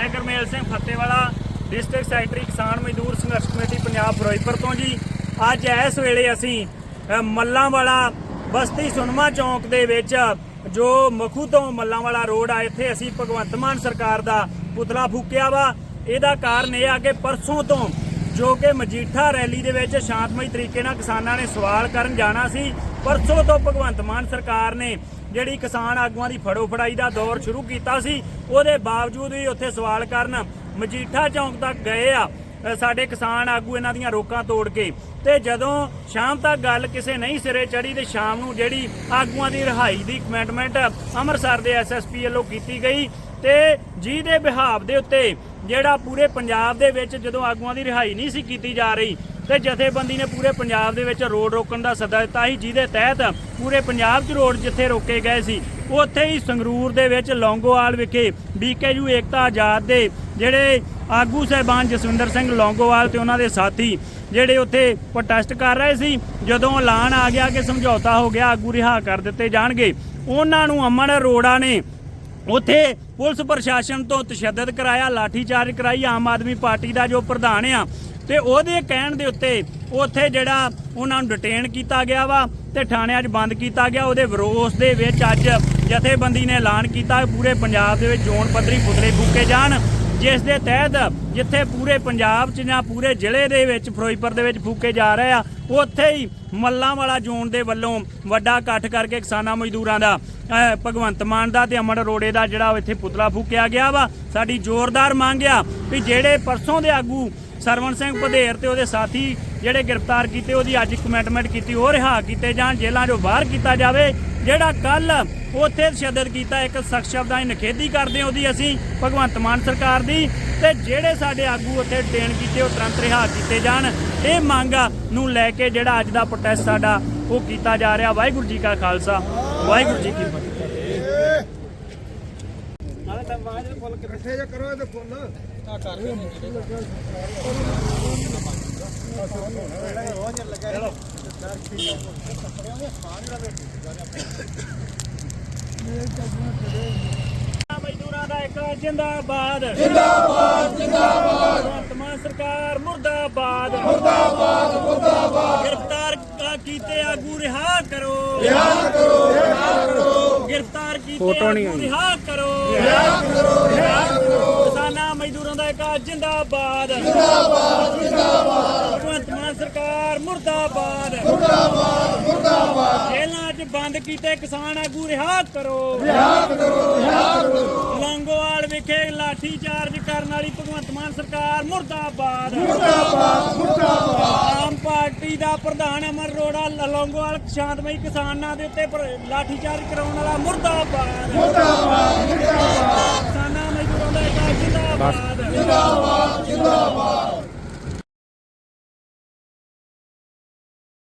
ਮੈਂ Garmel Singh Fattewala district secretary Kisan Mazdoor ਸੰਘਰਸ਼ committee Punjab Firozpur ਤੋਂ ਜੀ। ਅੱਜ ਇਸ ਵੇਲੇ ਅਸੀਂ ਅ, ਮੱਲਾਂਵਾਲਾ ਬਸਤੀ ਸੁਨਮਾ ਚੌਂਕ ਦੇ ਵਿੱਚ ਜੋ ਮਖੂ ਤੋਂ ਮੱਲਾਂਵਾਲਾ ਰੋਡ ਆ ਇੱਥੇ ਅਸੀਂ ਭਗਵੰਤ ਮਾਨ ਸਰਕਾਰ ਦਾ ਪੁਤਲਾ ਫੂਕਿਆ ਵਾ। ਇਹਦਾ ਕਾਰਨ ਇਹ ਆ ਕਿ ਪਰਸੋਂ ਤੋਂ ਜੋ ਕਿ ਮਜੀਠਾ ਰੈਲੀ ਦੇ ਵਿੱਚ ਸ਼ਾਂਤਮਈ ਤਰੀਕੇ ਨਾਲ ਕਿਸਾਨਾਂ ਨੇ ਸਵਾਲ ਕਰਨ ਜਾਣਾ ਸੀ ਪਰਸੋਂ ਤੋਂ ਭਗਵੰਤ ਮਾਨ ਸਰਕਾਰ ਨੇ ਜਿਹੜੀ ਕਿਸਾਨ ਆਗੂਆਂ ਦੀ ਫੜੋ ਫੜਾਈ ਦਾ ਦੌਰ ਸ਼ੁਰੂ ਕੀਤਾ ਸੀ, ਉਹਦੇ ਬਾਵਜੂਦ ਵੀ ਉੱਥੇ ਸਵਾਲ ਕਰਨ ਮਜੀਠਾ ਚੌਂਕ ਤੱਕ ਗਏ ਆ ਸਾਡੇ ਕਿਸਾਨ ਆਗੂ ਇਹਨਾਂ ਦੀਆਂ ਰੋਕਾਂ ਤੋੜ ਕੇ। ਤੇ ਜਦੋਂ ਸ਼ਾਮ ਤੱਕ ਗੱਲ ਕਿਸੇ ਨਹੀਂ ਸਿਰੇ ਚੜੀ ਤੇ ਸ਼ਾਮ ਨੂੰ ਜਿਹੜੀ ਆਗੂਆਂ ਦੀ ਰਿਹਾਈ ਦੀ ਕਮਿਟਮੈਂਟ ਅੰਮ੍ਰਿਤਸਰ ਦੇ ਐਸਐਸਪੀ ਵੱਲੋਂ ਕੀਤੀ ਗਈ ਤੇ ਜਿਹਦੇ ਵਿਹਾਵ ਦੇ ਉੱਤੇ ਜਿਹੜਾ ਪੂਰੇ ਪੰਜਾਬ ਦੇ ਵਿੱਚ ਜਦੋਂ ਆਗੂਆਂ ਦੀ ਰਿਹਾਈ ਨਹੀਂ ਸੀ ਕੀਤੀ ਜਾ ਰਹੀ ਤੇ ਜਥੇਬੰਦੀ ਨੇ ਪੂਰੇ ਪੰਜਾਬ ਦੇ ਵਿੱਚ ਰੋਡ ਰੋਕਣ ਦਾ ਸੱਦਾ ਦਿੱਤਾ ਸੀ, ਜਿਹਦੇ ਤਹਿਤ ਪੂਰੇ ਪੰਜਾਬ 'ਚ ਰੋਡ ਜਿੱਥੇ ਰੋਕੇ ਗਏ ਸੀ, ਉੱਥੇ ਹੀ ਸੰਗਰੂਰ ਦੇ ਵਿੱਚ ਲੌਂਗੋਵਾਲ ਵਿਖੇ ਬੀਕੇਯੂ ਏਕਤਾ ਆਜ਼ਾਦ ਦੇ ਜਿਹੜੇ ਆਗੂ ਸਹਿਬਾਨ ਜਸਵਿੰਦਰ ਸਿੰਘ ਲੌਂਗੋਵਾਲ ਤੇ ਉਹਨਾਂ ਦੇ ਸਾਥੀ ਜਿਹੜੇ ਉੱਥੇ ਪ੍ਰੋਟੈਸਟ ਕਰ ਰਹੇ ਸੀ, ਜਦੋਂ ਐਲਾਨ ਆ ਗਿਆ ਕਿ ਸਮਝੌਤਾ ਹੋ ਗਿਆ, ਆਗੂ ਰਿਹਾ ਕਰ ਦਿੱਤੇ ਜਾਣਗੇ। ਉਹਨਾਂ ਨੂੰ ਅਮਨ ਅਰੋੜਾ ਨੇ ਉੱਥੇ ਪੁਲਿਸ ਪ੍ਰਸ਼ਾਸਨ ਤੋਂ ਤਸ਼ੱਦਦ ਕਰਾਇਆ, ਲਾਠੀਚਾਰਜ ਕਰਾਈ, ਆਮ ਆਦਮੀ ਪਾਰਟੀ ਦਾ ਜੋ ਪ੍ਰਧਾਨ ਆ ਤੇ ਉਹਦੇ ਕਹਿਣ ਦੇ ਉੱਤੇ ਉੱਥੇ ਜਿਹੜਾ ਉਹਨਾਂ ਨੂੰ ਡਿਟੇਨ ਕੀਤਾ ਗਿਆ ਵਾ ਤੇ ਥਾਣਿਆਂ 'ਚ ਬੰਦ ਕੀਤਾ ਗਿਆ। ਉਹਦੇ ਵਿਰੋਧ ਦੇ ਵਿੱਚ ਅੱਜ ਜਥੇਬੰਦੀ ਨੇ ਐਲਾਨ ਕੀਤਾ ਪੂਰੇ ਪੰਜਾਬ ਦੇ ਵਿੱਚ ਜ਼ੋਨ ਪੱਧਰੀ ਪੁਤਲੇ ਫੂਕੇ ਜਾਣ, ਜਿਸ ਦੇ ਤਹਿਤ ਜਿੱਥੇ ਪੂਰੇ ਪੰਜਾਬ 'ਚ ਜਾਂ ਪੂਰੇ ਜ਼ਿਲ੍ਹੇ ਦੇ ਵਿੱਚ ਫਿਰੋਜ਼ਪੁਰ ਦੇ ਵਿੱਚ ਫੂਕੇ ਜਾ ਰਹੇ ਆ, ਉੱਥੇ ਹੀ ਮੱਲਾਂ ਵਾਲਾ ਜ਼ੋਨ ਦੇ ਵੱਲੋਂ ਵੱਡਾ ਇਕੱਠ ਕਰਕੇ ਕਿਸਾਨਾਂ ਮਜ਼ਦੂਰਾਂ ਦਾ ਭਗਵੰਤ ਮਾਨ ਦਾ ਤੇ ਅਮਰ ਅਰੋੜੇ ਦਾ ਜਿਹੜਾ ਇੱਥੇ ਪੁਤਲਾ ਫੂਕਿਆ ਗਿਆ ਵਾ। ਸਾਡੀ ਜ਼ੋਰਦਾਰ ਮੰਗ ਆ ਵੀ ਜਿਹੜੇ ਪਰਸੋਂ ਦੇ ਆਗੂ ਸਰਵਣ ਸਿੰਘ ਪਧੇਰ ਤੇ ਉਹਦੇ ਸਾਥੀ ਜਿਹੜੇ ਗ੍ਰਿਫਤਾਰ ਕੀਤੇ, ਉਹਦੀ ਅੱਜ ਕਮਿਟਮੈਂਟ ਕੀਤੀ, ਉਹ ਰਿਹਾ ਕੀਤੇ ਜਾਣ, ਜੇਲ੍ਹਾਂ 'ਚੋਂ ਬਾਹਰ ਕੀਤਾ ਜਾਵੇ, ਜਿਹੜਾ ਕੱਲ ਉੱਥੇ ਤਸ਼ੱਦਦ ਕੀਤਾ, ਇੱਕ ਸਖਤ ਸ਼ਬਦਾਂ ਦੀ ਨਿਖੇਧੀ ਕਰਦੇ ਉਹਦੀ ਅਸੀਂ, ਭਗਵੰਤ ਮਾਨ ਸਰਕਾਰ ਦੀ, ਤੇ ਜਿਹੜੇ ਸਾਡੇ ਆਗੂ ਉੱਥੇ ਡੇਣ ਕੀਤੇ, ਉਹ ਤੁਰੰਤ ਰਿਹਾ ਕੀਤੇ ਜਾਣ। ਇਹ ਮੰਗ ਨੂੰ ਲੈ ਕੇ ਜਿਹੜਾ ਅੱਜ ਦਾ ਪ੍ਰੋਟੈਸਟ ਸਾਡਾ, ਉਹ ਕੀਤਾ ਜਾ ਰਿਹਾ। ਵਾਹਿਗੁਰੂ ਜੀ ਕਾ ਖਾਲਸਾ, ਵਾਹਿਗੁਰੂ ਜੀ ਕੀ ਫਤਿਹ। ਇਕੱਠੇ ਜੇ ਕਰੋ ਇਹਦੇ ਫੁੱਲ। ਆ ਕਰ ਮਜ਼ਦੂਰਾਂ ਦਾ ਇੱਕ ਜਿੰਦਾਬਾਦ। ਜਿੰਦਾਬਾਦ ਜਿੰਦਾਬਾਦ। ਭਗਵੰਤ ਮਾਨ ਸਰਕਾਰ ਮੁਰਦਾਬਾਦ। ਮੁਰਦਾਬਾਦ ਮੁਰਦਾਬਾਦ। ਗ੍ਰਿਫਤਾਰ ਕੀਤੇ ਆਗੂ ਰਿਹਾ ਕਰੋ। ਰਿਹਾ ਕਰੋ ਰਿਹਾ ਕਰੋ। ਗ੍ਰਿਫਤਾਰ ਕੀਤੇ ਆਗੂ ਰਿਹਾ ਕਰੋ। ਰਿਹਾ ਕਰੋ ਰਿਹਾ ਕਰੋ। ਕਿਸਾਨਾਂ ਮਜ਼ਦੂਰਾਂ ਦਾ ਇੱਕ ਜਿੰਦਾਬਾਦ। ਜਿੰਦਾਬਾਦ ਜਿੰਦਾਬਾਦ। ਭਗਵੰਤ ਮਾਨ ਸਰਕਾਰ ਮੁਰਦਾਬਾਦ। ਮੁਰਦਾਬਾਦ ਮੁਰਦਾਬਾਦ। ਜੇਲ੍ਹਾਂ 'ਚ ਬੰਦ ਕੀਤੇ ਕਿਸਾਨ ਆਗੂ ਰਿਹਾ ਕਰੋ। ਲੰਗੋਵਾਲ ਵਿਖੇ ਲਾਠੀ ਚਾਰਜ ਕਰਨ ਵਾਲੀ ਭਗਵੰਤ ਮਾਨ ਸਰਕਾਰ ਮੁਰਦਾਬਾਦ। ਮੁਰਦਾਬਾਦ ਮੁਰਦਾਬਾਦ। ਪਾਰਟੀ ਦਾ ਪ੍ਰਧਾਨ ਅਮਰ ਰੋੜਾ ਲੰਗੋਵਾਲ ਸ਼ਾਂਤਮਈ ਕਿਸਾਨਾਂ ਦੇ ਉੱਤੇ ਲਾਠੀ ਚਾਰਜ ਕਰਾਉਣ ਵਾਲਾ ਮੁਰਦਾਬਾਦ। ਮੁਰਦਾਬਾਦ ਮੁਰਦਾਬਾਦ। ਕਿਸਾਨਾਂ ਮਜ਼ਦੂਰਾਂ ਦਾ ਇੱਕ ਜਿੰਦਾਬਾਦ ਜਿੰਦਾਬਾਦ ਜਿੰਦਾਬਾਦ